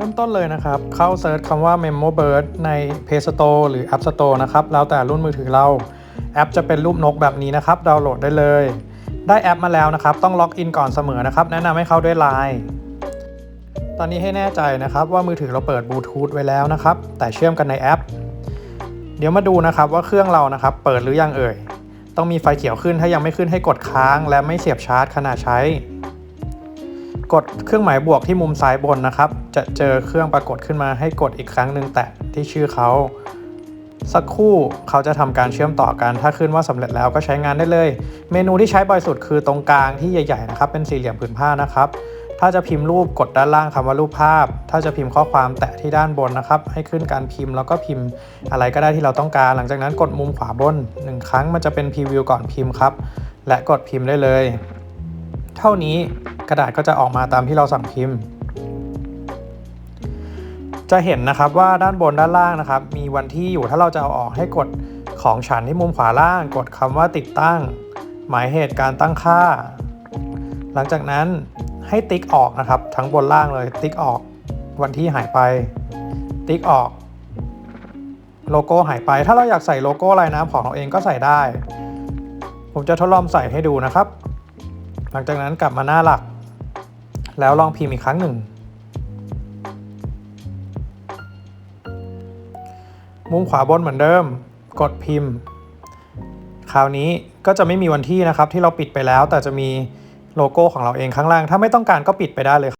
เริ่มต้นเลยนะครับ เข้าเซิร์ชคำว่า Memo Bird ใน Play Store หรือ App Store นะครับ แล้วแต่รุ่นมือถือเรา แอปจะเป็นรูปนกแบบนี้นะครับ ดาวน์โหลดได้เลย ได้แอปมาแล้วนะครับ ต้องล็อกอินก่อนเสมอนะครับ แนะนำให้เข้าด้วย Line ตอนนี้ให้แน่ใจนะครับว่ามือถือเราเปิดบลูทูธไว้แล้วนะครับ แต่เชื่อมกันในแอป เดี๋ยวมาดูนะครับว่าเครื่องเรานะครับ เปิดหรือยังเอ่ย ต้องมีไฟเขียวขึ้น ถ้ายังไม่ขึ้นให้กดค้าง และไม่เสียบชาร์จขณะใช้ กดเครื่องหมายบวกที่มุมซ้ายบนนะครับ จะเจอเครื่องปรากฏขึ้นมาให้กดอีกครั้งหนึ่งแตะที่ชื่อเขาสักครู่เขาจะทำการเชื่อมต่อกัน ถ้าขึ้นว่าสำเร็จแล้วก็ใช้งานได้เลย เมนูที่ใช้บ่อยสุดคือตรงกลางที่ใหญ่ๆนะครับเป็นสี่เหลี่ยมผืนผ้านะครับ ถ้าจะพิมพ์รูปกดด้านล่างคำว่ารูปภาพ ถ้าจะพิมพ์ข้อความแตะที่ด้านบนนะครับ ให้ขึ้นการพิมพ์แล้วก็พิมพ์อะไรก็ได้ที่เราต้องการ หลังจากนั้นกดมุมขวาบนหนึ่งครั้งมันจะเป็นพรีวิวก่อนพิมพ์ครับ และกดพิมพ์ได้เลย เท่านี้กระดาษก็จะออกมาตามที่เราสั่งพิมพ์ จะเห็นนะครับว่าด้านบนด้านล่างนะครับ มีวันที่อยู่ถ้าเราจะเอาออกให้กดของฉันที่มุมขวาล่าง กดคำว่าติดตั้ง หมายเหตุการตั้งค่า หลังจากนั้นให้ติ๊กออกนะครับ ทั้งบนล่างเลยติ๊กออกวันที่หายไป ติ๊กออกโลโก้หายไป ถ้าเราอยากใส่โลโก้ลายน้ำของเราเองก็ใส่ได้ ผมจะทดลองใส่ให้ดูนะครับ หลังจากนั้นกลับมาหน้าหลัก แล้วลองพิมพ์อีกครั้งหนึ่ง มุมขวาบนเหมือนเดิม กดพิมพ์ คราวนี้ก็จะไม่มีวันที่นะครับที่เราปิดไปแล้ว แต่จะมีโลโก้ของเราเองข้างล่าง ถ้าไม่ต้องการก็ปิดไปได้เลย